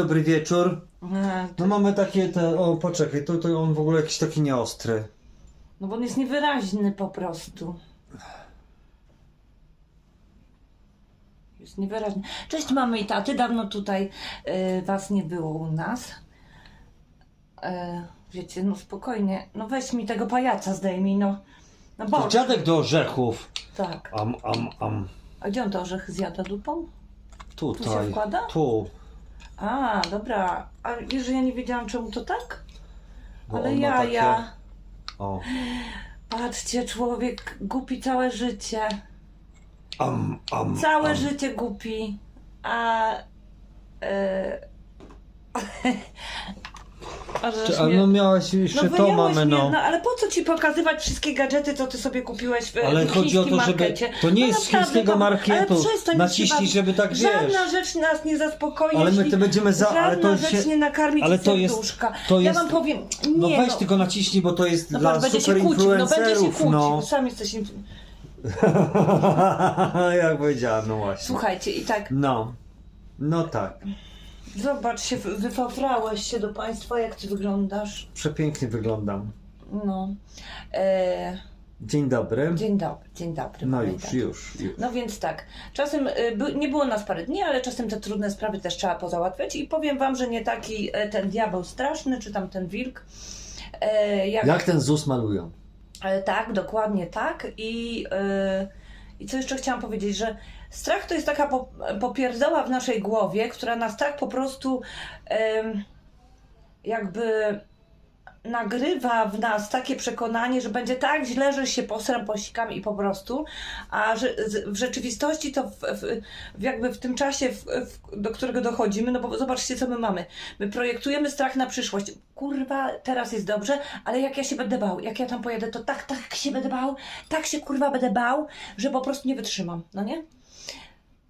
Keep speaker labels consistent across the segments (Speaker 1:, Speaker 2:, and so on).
Speaker 1: Dobry wieczór.
Speaker 2: E,
Speaker 1: No mamy takie te. O, poczekaj, to, to on w ogóle jakiś taki nieostry.
Speaker 2: No bo on jest niewyraźny po prostu. Jest niewyraźny. Cześć mamy i taty, dawno tutaj e, was nie było u nas. E, wiecie, no spokojnie, no weź mi tego pajaca zdejmij, no. No
Speaker 1: To
Speaker 2: bo,
Speaker 1: dziadek do orzechów.
Speaker 2: tak.
Speaker 1: Am, am, am.
Speaker 2: A gdzie on to orzech zjada dupą?
Speaker 1: Tutaj.
Speaker 2: Tu się wkłada?
Speaker 1: Tu.
Speaker 2: A, dobra. A wiesz, że ja nie wiedziałam czemu to tak?
Speaker 1: Bo
Speaker 2: Ale
Speaker 1: on ma
Speaker 2: ja,
Speaker 1: takie-
Speaker 2: ja.
Speaker 1: O.
Speaker 2: Patrzcie, człowiek gubi całe życie.
Speaker 1: Am, am,
Speaker 2: Całe
Speaker 1: am.
Speaker 2: życie głupi, a. E, a żeż
Speaker 1: Czy,
Speaker 2: mnie-
Speaker 1: no miałaś jeszcze to
Speaker 2: wyjąłeś
Speaker 1: mamy, no.
Speaker 2: no ale po co ci pokazywać wszystkie gadżety, co ty sobie kupiłeś w
Speaker 1: Ale chodzi o to, żeby. To nie
Speaker 2: No
Speaker 1: jest z chińskiego
Speaker 2: to-
Speaker 1: marketu.
Speaker 2: ale przestań
Speaker 1: Naciśnij, żeby tak wiesz.
Speaker 2: Żadna rzecz nas nie zaspokoi.
Speaker 1: Ale my to będziemy za. Ale to
Speaker 2: rzecz
Speaker 1: się.
Speaker 2: nie nakarmi
Speaker 1: ale to jest-
Speaker 2: serduszka.
Speaker 1: to
Speaker 2: Ja
Speaker 1: jest-
Speaker 2: wam powiem,
Speaker 1: No
Speaker 2: nie
Speaker 1: weź
Speaker 2: no.
Speaker 1: tylko naciśnij, bo to jest
Speaker 2: No
Speaker 1: dla super
Speaker 2: kłócił, no będzie się
Speaker 1: influencerów,
Speaker 2: kłócił,
Speaker 1: no.
Speaker 2: sam jesteś... inf-
Speaker 1: Jak powiedziałem, no właśnie.
Speaker 2: Słuchajcie, i tak,
Speaker 1: No. No tak.
Speaker 2: Zobacz się, wyfafrałeś się do państwa, jak ty wyglądasz.
Speaker 1: Przepięknie wyglądam.
Speaker 2: No. E,
Speaker 1: Dzień dobry.
Speaker 2: dzień dobry, dzień dobry.
Speaker 1: No już, już, już.
Speaker 2: No więc tak, czasem y, by, nie było nas parę dni, ale czasem te trudne sprawy też trzeba pozałatwiać i powiem wam, że nie taki e, ten diabeł straszny, czy tam ten wilk. E, jak,
Speaker 1: Jak ten ZUS malują?
Speaker 2: E, tak, dokładnie tak. I, e, I co jeszcze chciałam powiedzieć, że strach to jest taka po, popierdoła w naszej głowie, która nas tak po prostu jakby nagrywa w nas takie przekonanie, że będzie tak źle, że się posram pościgam i po prostu, a że w rzeczywistości to w, w, jakby w tym czasie, w, do którego dochodzimy, no bo zobaczcie co my mamy. My projektujemy strach na przyszłość. Kurwa, teraz jest dobrze, ale jak ja się będę bał, jak ja tam pojedę, to tak, tak się będę bał, tak się kurwa będę bał, że po prostu nie wytrzymam, no nie?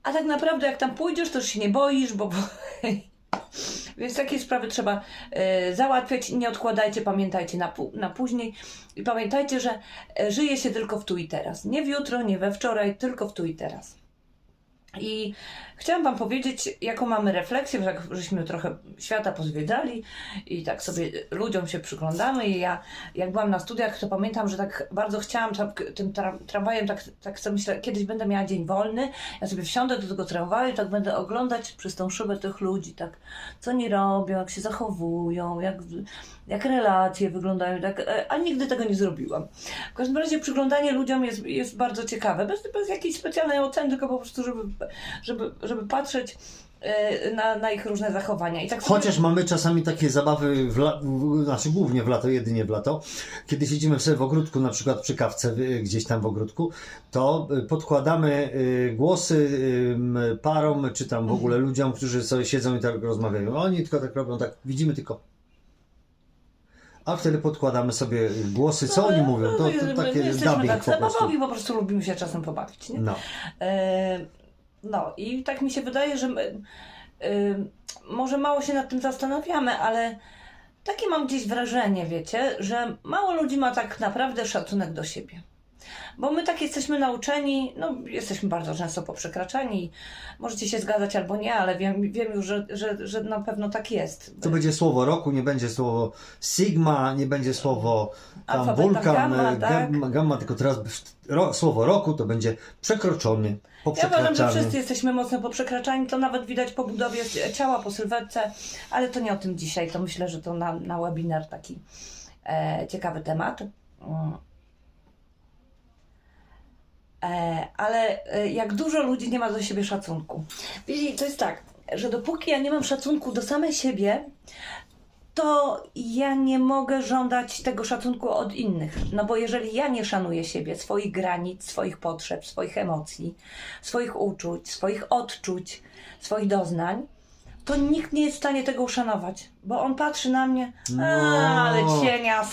Speaker 2: A tak naprawdę jak tam pójdziesz, to już się nie boisz, bo... bo Więc takie sprawy trzeba e, załatwiać. Nie odkładajcie, pamiętajcie na, na później. I pamiętajcie, że e, żyje się tylko w tu i teraz. Nie w jutro, nie we wczoraj, tylko w tu i teraz. I chciałam Wam powiedzieć, jaką mamy refleksję, bo tak żeśmy trochę świata pozwiedzali i tak sobie ludziom się przyglądamy. I ja, jak byłam na studiach, to pamiętam, że tak bardzo chciałam tak, tym tra- tramwajem, tak, tak sobie myślę, kiedyś będę miała dzień wolny, ja sobie wsiądę do tego tramwaju tak będę oglądać przez tą szybę tych ludzi, tak, co oni robią, jak się zachowują, jak, jak relacje wyglądają, tak, e, a nigdy tego nie zrobiłam. W każdym razie przyglądanie ludziom jest, jest bardzo ciekawe, bez, bez jakiejś specjalnej oceny, tylko po prostu, żeby, żeby, żeby patrzeć e, na, na ich różne zachowania. I tak sobie-
Speaker 1: Chociaż mamy czasami takie zabawy, w la, znaczy głównie w lato, jedynie w lato, kiedy siedzimy sobie w ogródku, na przykład przy kawce gdzieś tam w ogródku, to y, podkładamy y, głosy parom, czy tam w ogóle ludziom, którzy sobie siedzą i tak rozmawiają. Oni tylko tak robią, tak widzimy tylko. A wtedy podkładamy sobie głosy, co oni mówią. To,
Speaker 2: No,
Speaker 1: to
Speaker 2: my-
Speaker 1: takie
Speaker 2: my
Speaker 1: dubbing
Speaker 2: tak
Speaker 1: po prostu.
Speaker 2: po prostu lubimy się czasem pobawić. Nie?
Speaker 1: No.
Speaker 2: E, no i tak mi się wydaje, że my, może mało się nad tym zastanawiamy, ale takie mam gdzieś wrażenie, wiecie, że mało ludzi ma tak naprawdę szacunek do siebie. Bo my tak jesteśmy nauczeni, no jesteśmy bardzo często poprzekraczani. Możecie się zgadzać albo nie, ale wiem, wiem już, że, że, że na pewno tak jest.
Speaker 1: To będzie słowo roku, nie będzie słowo Sigma, nie będzie słowo tam wulkan,
Speaker 2: gamma,
Speaker 1: e,
Speaker 2: tak?
Speaker 1: gamma, tylko teraz ro, słowo roku to będzie przekroczony,
Speaker 2: Ja uważam, że wszyscy jesteśmy mocno poprzekraczani, to nawet widać po budowie ciała, po sylwetce, ale to nie o tym dzisiaj, to myślę, że to na, na webinar taki e, ciekawy temat. E, ale e, jak dużo ludzi nie ma do siebie szacunku. Wiecie, to jest tak, że dopóki ja nie mam szacunku do samej siebie, to ja nie mogę żądać tego szacunku od innych. No bo jeżeli ja nie szanuję siebie, swoich granic, swoich potrzeb, swoich emocji, swoich uczuć, swoich odczuć, swoich doznań, to nikt nie jest w stanie tego uszanować. Bo on patrzy na mnie,
Speaker 1: No.
Speaker 2: ale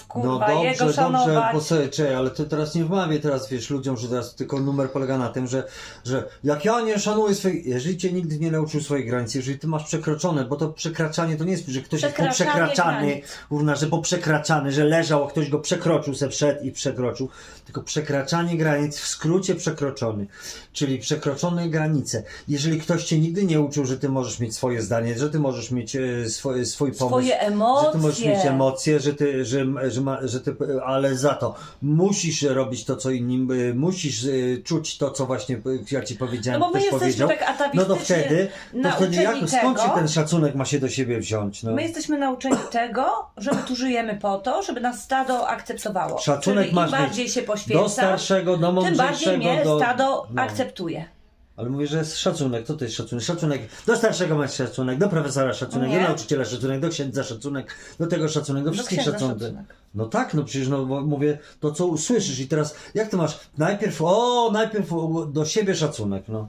Speaker 2: kurwa,
Speaker 1: No dobrze,
Speaker 2: jego
Speaker 1: dobrze,
Speaker 2: szanować.
Speaker 1: bo sobie, czekaj, ale to teraz nie wmawiaj teraz, wiesz, ludziom, że teraz tylko numer polega na tym, że, że jak ja nie szanuję swoich, jeżeli cię nigdy nie nauczył swoich granic, jeżeli ty masz przekroczone, bo to przekraczanie to nie jest, że ktoś jest poprzekraczany, równa, że poprzekraczany, że leżał, a ktoś go przekroczył, se wszedł i przekroczył, tylko przekraczanie granic, w skrócie przekroczony, czyli przekroczone granice. Jeżeli ktoś cię nigdy nie uczył, że ty możesz mieć swoje zdanie, że ty możesz mieć e, swoje, swój pomysł.
Speaker 2: Swoje emocje.
Speaker 1: Że ty możesz mieć emocje, że ty, że, że, ma, że ty, ale za to musisz robić to, co inni, y, musisz y, czuć to, co właśnie y, ja ci powiedziałem,
Speaker 2: No bo my jesteśmy
Speaker 1: powiedział.
Speaker 2: tak
Speaker 1: No
Speaker 2: atawistycznie
Speaker 1: to wtedy, to wtedy jak, skąd się ten szacunek ma się do siebie wziąć? No?
Speaker 2: My jesteśmy nauczeni tego, że my tu żyjemy po to, żeby nas stado akceptowało.
Speaker 1: Szacunek
Speaker 2: Czyli
Speaker 1: masz
Speaker 2: bardziej się
Speaker 1: do
Speaker 2: poświęca,
Speaker 1: starszego, do
Speaker 2: tym bardziej
Speaker 1: mądrzejszego,
Speaker 2: mnie
Speaker 1: do...
Speaker 2: stado
Speaker 1: no.
Speaker 2: akceptuje.
Speaker 1: Ale mówię, że jest szacunek. Co to jest szacunek? Szacunek do starszego masz szacunek, do profesora szacunek, do nauczyciela szacunek, do księdza szacunek, do tego szacunek, do
Speaker 2: Do
Speaker 1: wszystkich szacunek.
Speaker 2: szacunek.
Speaker 1: No tak, no przecież no, mówię to, co usłyszysz i teraz jak ty masz najpierw, o, najpierw do siebie szacunek, no.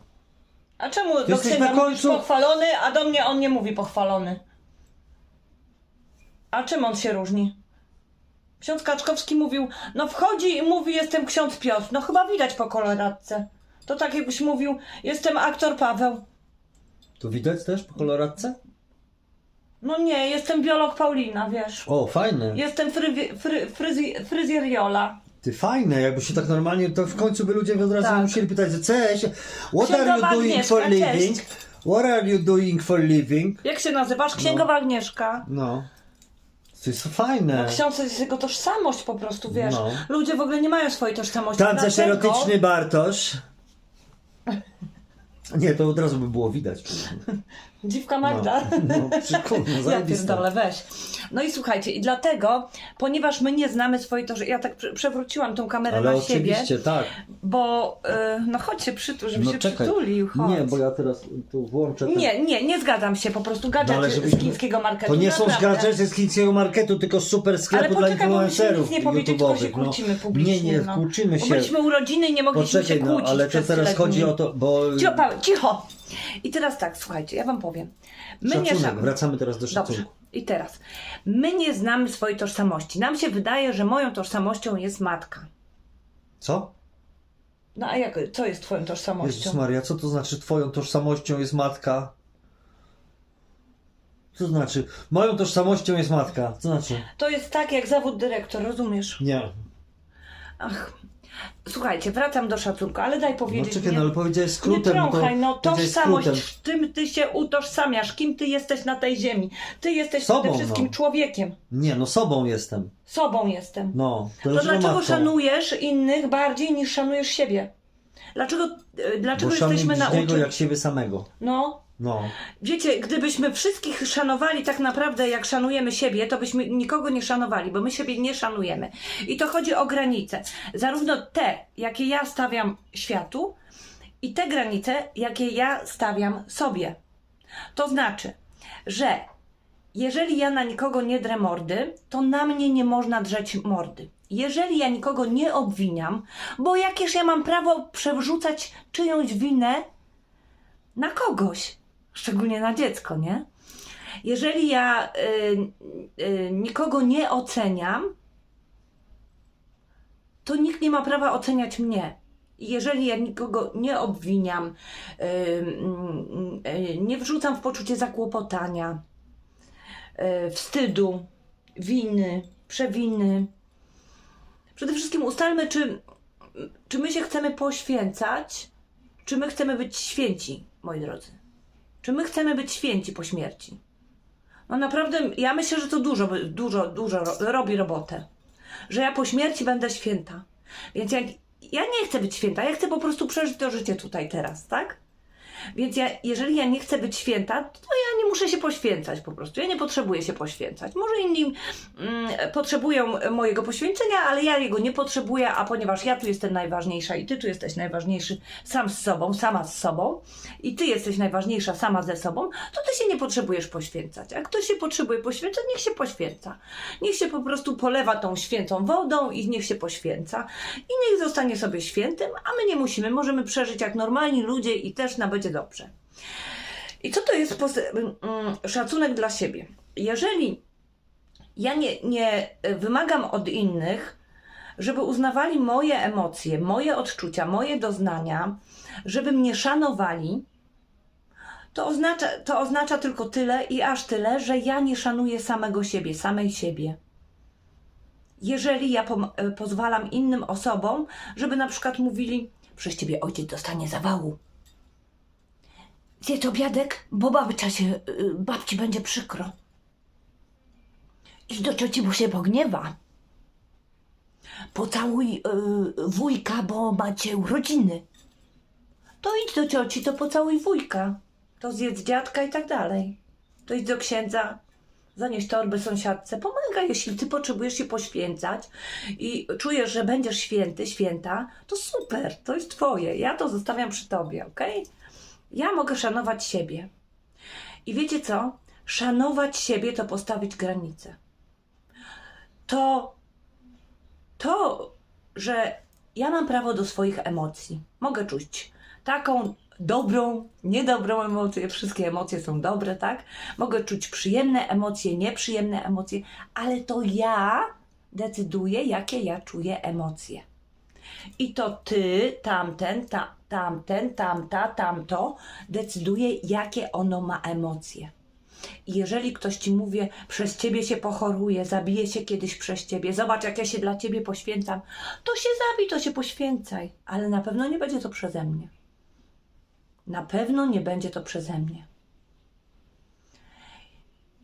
Speaker 2: A czemu do księdza
Speaker 1: końcu-
Speaker 2: pochwalony, a do mnie on nie mówi pochwalony? A czym on się różni? Ksiądz Kaczkowski mówił, no wchodzi i mówi, jestem ksiądz Piotr. No chyba widać po koloradce. To tak jakbyś mówił, jestem aktor Paweł.
Speaker 1: Tu widać też po koloradce?
Speaker 2: No nie, jestem biolog Paulina, wiesz.
Speaker 1: O, fajne.
Speaker 2: Jestem frywi, fry, fryzji, fryzjer Jola.
Speaker 1: Ty fajne, jakby się tak normalnie, to w końcu by ludzie od razu
Speaker 2: Tak.
Speaker 1: musieli pytać, że cześć, what
Speaker 2: Księgowa
Speaker 1: are you doing
Speaker 2: Agnieszka,
Speaker 1: for
Speaker 2: cześć.
Speaker 1: living? What are you doing for living?
Speaker 2: Jak się nazywasz? Księgowa Agnieszka.
Speaker 1: No. To jest fajne.
Speaker 2: Ksiądz to jest jego tożsamość po prostu, wiesz.
Speaker 1: No.
Speaker 2: Ludzie w ogóle nie mają swojej tożsamości.
Speaker 1: Tancerz erotyczny Bartosz. Nie, to od razu by było widać.
Speaker 2: Dziwka Magda.
Speaker 1: No, no,
Speaker 2: Ja pierdolę, weź. No i słuchajcie, i dlatego, ponieważ my nie znamy swojej tożsamości, ja tak prze- przewróciłam tą kamerę
Speaker 1: Ale
Speaker 2: na siebie,
Speaker 1: oczywiście, tak.
Speaker 2: bo, y, no chodź się przytul, żeby
Speaker 1: No
Speaker 2: się
Speaker 1: czekaj.
Speaker 2: przytulił, chodź.
Speaker 1: Nie, bo ja teraz tu włączę. ten-
Speaker 2: nie, nie, nie zgadzam się, po prostu gadżety
Speaker 1: No, ale
Speaker 2: z
Speaker 1: żebyśmy-
Speaker 2: chińskiego marketu.
Speaker 1: To nie są
Speaker 2: naprawdę.
Speaker 1: gadżety z chińskiego marketu, tylko super sklepu
Speaker 2: Ale
Speaker 1: dla
Speaker 2: poczekaj, bo
Speaker 1: influencerów
Speaker 2: nic nie powiedzieli, tylko się
Speaker 1: no.
Speaker 2: kłócimy publicznie.
Speaker 1: Nie, nie,
Speaker 2: no.
Speaker 1: kłócimy
Speaker 2: Bo
Speaker 1: się.
Speaker 2: byliśmy urodziny i nie mogliśmy
Speaker 1: Poczekaj,
Speaker 2: się
Speaker 1: no,
Speaker 2: kłócić
Speaker 1: ale to teraz
Speaker 2: tyle
Speaker 1: chodzi
Speaker 2: dni.
Speaker 1: o to, bo...
Speaker 2: Cicho, Paweł, cicho! I teraz tak, słuchajcie, ja wam powiem. My nie szanujemy.
Speaker 1: wracamy teraz do
Speaker 2: Dobrze.
Speaker 1: szacunku.
Speaker 2: I teraz. My nie znamy swojej tożsamości. Nam się wydaje, że moją tożsamością jest matka.
Speaker 1: Co?
Speaker 2: No a jak, co jest twoją
Speaker 1: Jezus
Speaker 2: tożsamością?
Speaker 1: Maria, co to znaczy twoją tożsamością jest matka? Co to znaczy? Moją tożsamością jest matka. Co znaczy?
Speaker 2: To jest tak jak zawód dyrektor, rozumiesz?
Speaker 1: Nie.
Speaker 2: Ach. Słuchajcie, wracam do szacunku, ale daj
Speaker 1: No
Speaker 2: powiedzieć.
Speaker 1: czekaj,
Speaker 2: nie-
Speaker 1: no ale powiedziałeś
Speaker 2: Nie
Speaker 1: skrótem.
Speaker 2: trąchaj, no tożsamość,
Speaker 1: skrótem.
Speaker 2: czym ty się utożsamiasz, kim ty jesteś na tej ziemi. Ty jesteś
Speaker 1: Sobą,
Speaker 2: przede wszystkim
Speaker 1: no.
Speaker 2: człowiekiem.
Speaker 1: Nie, no sobą jestem.
Speaker 2: Sobą jestem.
Speaker 1: No.
Speaker 2: To
Speaker 1: dlaczego
Speaker 2: dlaczego
Speaker 1: matką?
Speaker 2: szanujesz innych bardziej niż szanujesz siebie? Dlaczego, e, dlaczego
Speaker 1: Bo
Speaker 2: jesteśmy
Speaker 1: bliźniego
Speaker 2: nauczeni?
Speaker 1: jak siebie samego.
Speaker 2: No,
Speaker 1: No.
Speaker 2: wiecie, gdybyśmy wszystkich szanowali tak naprawdę jak szanujemy siebie, to byśmy nikogo nie szanowali, bo my siebie nie szanujemy. I to chodzi o granice. Zarówno te, jakie ja stawiam światu, i te granice, jakie ja stawiam sobie. To znaczy, że jeżeli ja na nikogo nie drę mordy, to na mnie nie można drzeć mordy. Jeżeli ja nikogo nie obwiniam, bo jakież ja mam prawo przewrzucać czyjąś winę na kogoś, szczególnie na dziecko, nie? Jeżeli ja y, y, nikogo nie oceniam, to nikt nie ma prawa oceniać mnie. Jeżeli ja nikogo nie obwiniam, y, y, y, nie wrzucam w poczucie zakłopotania, y, wstydu, winy, przewiny. Przede wszystkim ustalmy, czy, czy my się chcemy poświęcać, czy my chcemy być święci, moi drodzy. Czy my chcemy być święci po śmierci? No naprawdę, ja myślę, że to dużo, dużo, dużo ro- robi robotę. Że ja po śmierci będę święta. Więc jak, ja nie chcę być święta, ja chcę po prostu przeżyć to życie tutaj, teraz, tak? Więc ja, jeżeli ja nie chcę być święta, to ja nie muszę się poświęcać po prostu. Ja nie potrzebuję się poświęcać. Może inni mm, potrzebują mojego poświęcenia, ale ja jego nie potrzebuję, a ponieważ ja tu jestem najważniejsza i ty tu jesteś najważniejszy sam z sobą, sama z sobą i ty jesteś najważniejsza sama ze sobą, to ty się nie potrzebujesz poświęcać. A ktoś się potrzebuje poświęcać, niech się poświęca. Niech się po prostu polewa tą świętą wodą i niech się poświęca. I niech zostanie sobie świętym, a my nie musimy. Możemy przeżyć jak normalni ludzie i też nam będzie dobrze. I co to jest pos- mm, szacunek dla siebie? Jeżeli ja nie, nie wymagam od innych, żeby uznawali moje emocje, moje odczucia, moje doznania, żeby mnie szanowali, to oznacza, to oznacza tylko tyle i aż tyle, że ja nie szanuję samego siebie, samej siebie. Jeżeli ja pom- e, pozwalam innym osobom, żeby na przykład mówili, przez ciebie ojciec dostanie zawału. Zjedz obiadek, bo babcia się, y, babci będzie przykro. Idź do cioci, bo się pogniewa. Pocałuj y, wujka, bo macie urodziny. To idź do cioci, to pocałuj wujka. To zjedz dziadka i tak dalej. To idź do księdza, zanieś torby sąsiadce. Pomagaj, jeśli ty potrzebujesz się poświęcać i czujesz, że będziesz święty, święta, to super, to jest twoje. Ja to zostawiam przy tobie, ok? Ja mogę szanować siebie. I wiecie co? Szanować siebie to postawić granice. To, to, że ja mam prawo do swoich emocji. Mogę czuć taką dobrą, niedobrą emocję. Wszystkie emocje są dobre, tak? Mogę czuć przyjemne emocje, nieprzyjemne emocje, ale to ja decyduję, jakie ja czuję emocje. I to ty, tamten, ta, tamten, tamta, tamto decyduje, jakie ono ma emocje. I jeżeli ktoś ci mówi, przez ciebie się pochoruje, zabije się kiedyś przez ciebie, zobacz, jak ja się dla ciebie poświęcam, to się zabij, to się poświęcaj, ale na pewno nie będzie to przeze mnie. Na pewno nie będzie to przeze mnie.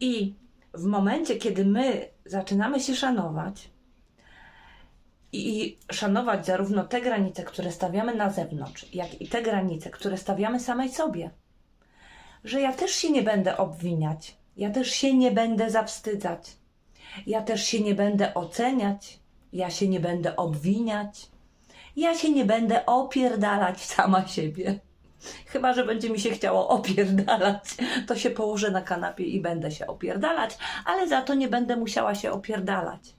Speaker 2: I w momencie, kiedy my zaczynamy się szanować, i szanować zarówno te granice, które stawiamy na zewnątrz, jak i te granice, które stawiamy samej sobie. Że ja też się nie będę obwiniać, ja też się nie będę zawstydzać, ja też się nie będę oceniać, ja się nie będę obwiniać, ja się nie będę opierdalać sama siebie. Chyba, że będzie mi się chciało opierdalać, to się położę na kanapie i będę się opierdalać, ale za to nie będę musiała się opierdalać.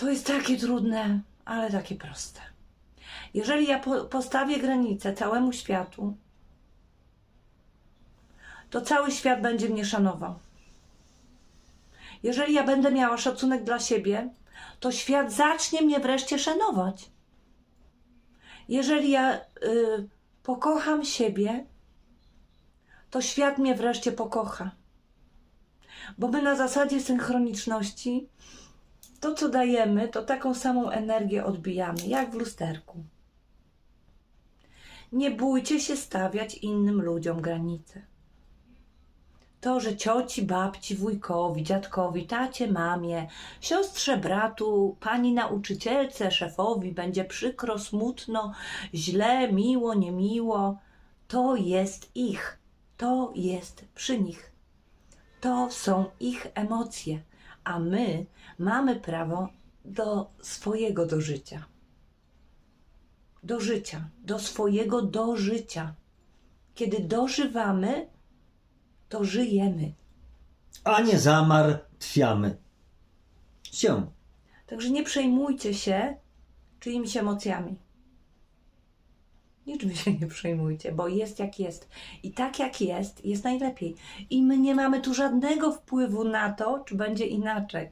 Speaker 2: To jest takie trudne, ale takie proste. Jeżeli ja po, postawię granicę całemu światu, to cały świat będzie mnie szanował. Jeżeli ja będę miała szacunek dla siebie, to świat zacznie mnie wreszcie szanować. Jeżeli ja y, pokocham siebie, to świat mnie wreszcie pokocha. Bo my na zasadzie synchroniczności to, co dajemy, to taką samą energię odbijamy, jak w lusterku. Nie bójcie się stawiać innym ludziom granice. To, że cioci, babci, wujkowi, dziadkowi, tacie, mamie, siostrze, bratu, pani nauczycielce, szefowi będzie przykro, smutno, źle, miło, niemiło, to jest ich. To jest przy nich. To są ich emocje a my mamy prawo do swojego dożycia. Do życia, do swojego dożycia. Kiedy dożywamy, to żyjemy.
Speaker 1: A nie zamartwiamy się.
Speaker 2: Także nie przejmujcie się czyimiś emocjami. Niczym się nie przejmujcie, bo jest jak jest. I tak jak jest, jest najlepiej. I my nie mamy tu żadnego wpływu na to, czy będzie inaczej.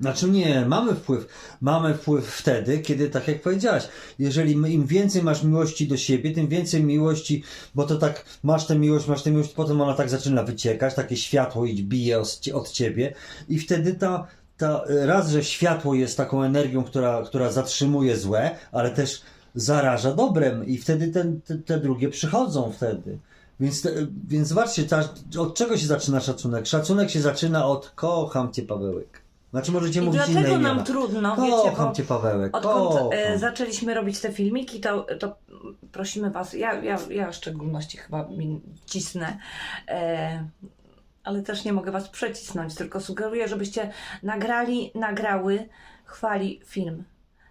Speaker 1: Znaczy nie, mamy wpływ. Mamy wpływ wtedy, kiedy, tak jak powiedziałaś, jeżeli im więcej masz miłości do siebie, tym więcej miłości, bo to tak, masz tę miłość, masz tę miłość, potem ona tak zaczyna wyciekać, takie światło i bije od ciebie i wtedy ta, ta, raz, że światło jest taką energią, która, która zatrzymuje złe, ale też zaraża dobrem i wtedy ten, te, te drugie przychodzą wtedy. Więc, te, więc zobaczcie, ta, od czego się zaczyna szacunek? Szacunek się zaczyna od kocham cię Pawełek. Znaczy możecie
Speaker 2: I
Speaker 1: mówić inne
Speaker 2: dlatego
Speaker 1: imiona.
Speaker 2: nam trudno, wiecie,
Speaker 1: Kocham
Speaker 2: bo
Speaker 1: cię Pawełek,
Speaker 2: odkąd
Speaker 1: kocham.
Speaker 2: e, zaczęliśmy robić te filmiki, to, to prosimy Was, ja, ja, ja w szczególności chyba mi cisnę, e, ale też nie mogę Was przecisnąć, tylko sugeruję, żebyście nagrali, nagrały, chwali film.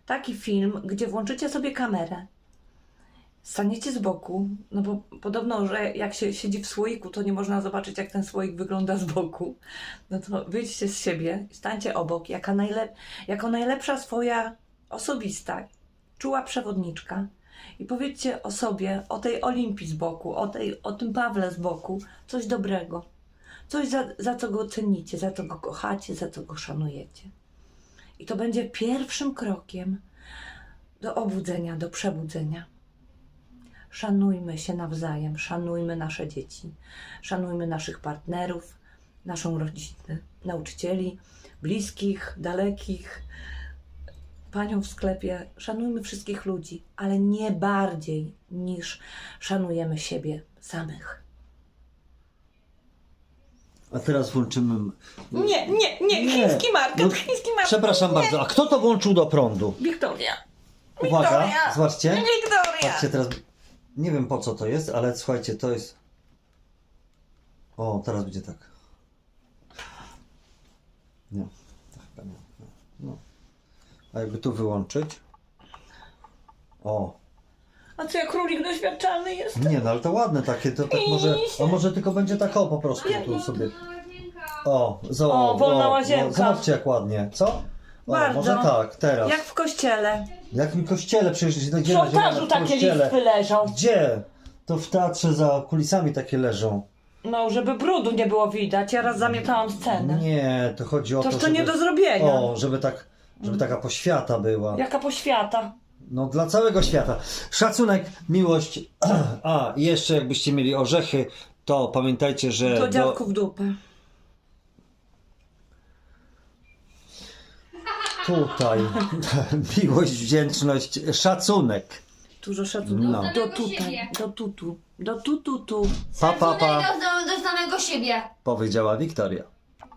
Speaker 2: Taki film, gdzie włączycie sobie kamerę, staniecie z boku, no bo podobno, że jak się siedzi w słoiku, to nie można zobaczyć, jak ten słoik wygląda z boku. No to wyjdźcie z siebie, stańcie obok, jaka najlep- jako najlepsza swoja osobista, czuła przewodniczka i powiedzcie o sobie, o tej Olimpii z boku, o, tej, o tym Pawle z boku, coś dobrego. Coś, za, za co go cenicie, za co go kochacie, za co go szanujecie. I to będzie pierwszym krokiem do obudzenia, do przebudzenia. Szanujmy się nawzajem, szanujmy nasze dzieci, szanujmy naszych partnerów, naszą rodzinę, nauczycieli, bliskich, dalekich, panią w sklepie. Szanujmy wszystkich ludzi, ale nie bardziej niż szanujemy siebie. samych.
Speaker 1: A teraz włączymy.
Speaker 2: Nie, nie, nie,
Speaker 1: Nie.
Speaker 2: chiński market,
Speaker 1: No,
Speaker 2: chiński market.
Speaker 1: Przepraszam bardzo, a kto to włączył do prądu?
Speaker 2: Wiktoria.
Speaker 1: Uwaga,
Speaker 2: Wiktoria.
Speaker 1: zobaczcie.
Speaker 2: Wiktoria.
Speaker 1: Patrzcie teraz. Nie wiem po co to jest, ale słuchajcie, to jest. O, teraz będzie tak. Nie, to chyba nie. No. A jakby tu wyłączyć? O,
Speaker 2: A co, ja królik doświadczalny jest?
Speaker 1: nie, no ale to ładne takie, to tak może. A może tylko będzie tak o po prostu tu sobie. O, zo,
Speaker 2: O, wolna łazienka.
Speaker 1: Zobaczcie jak ładnie, co? O,
Speaker 2: Bardzo.
Speaker 1: może tak, teraz.
Speaker 2: Jak w kościele.
Speaker 1: W jakim kościele przecież
Speaker 2: W
Speaker 1: gdzie na ziemi,
Speaker 2: ołtarzu
Speaker 1: w
Speaker 2: takie
Speaker 1: kościele?
Speaker 2: leżą.
Speaker 1: Gdzie? To w teatrze za kulisami takie leżą.
Speaker 2: No, żeby brudu nie było widać. Ja raz zamiatałam scenę.
Speaker 1: Nie, to chodzi o
Speaker 2: Toż
Speaker 1: to,
Speaker 2: to
Speaker 1: żeby...
Speaker 2: nie do zrobienia.
Speaker 1: O, żeby tak, żeby taka poświata była.
Speaker 2: Jaka poświata.
Speaker 1: No dla całego świata. Szacunek, miłość. A, jeszcze jakbyście mieli orzechy, to pamiętajcie, że
Speaker 2: To
Speaker 1: do...
Speaker 2: dziadku w dupę.
Speaker 1: tutaj miłość, wdzięczność, szacunek.
Speaker 2: Dużo szacunku.
Speaker 1: No.
Speaker 2: Do tutaj, do tutu, do tutu tu.
Speaker 1: Pa, pa, pa,
Speaker 3: Do, do, do samego siebie.
Speaker 1: powiedziała Wiktoria.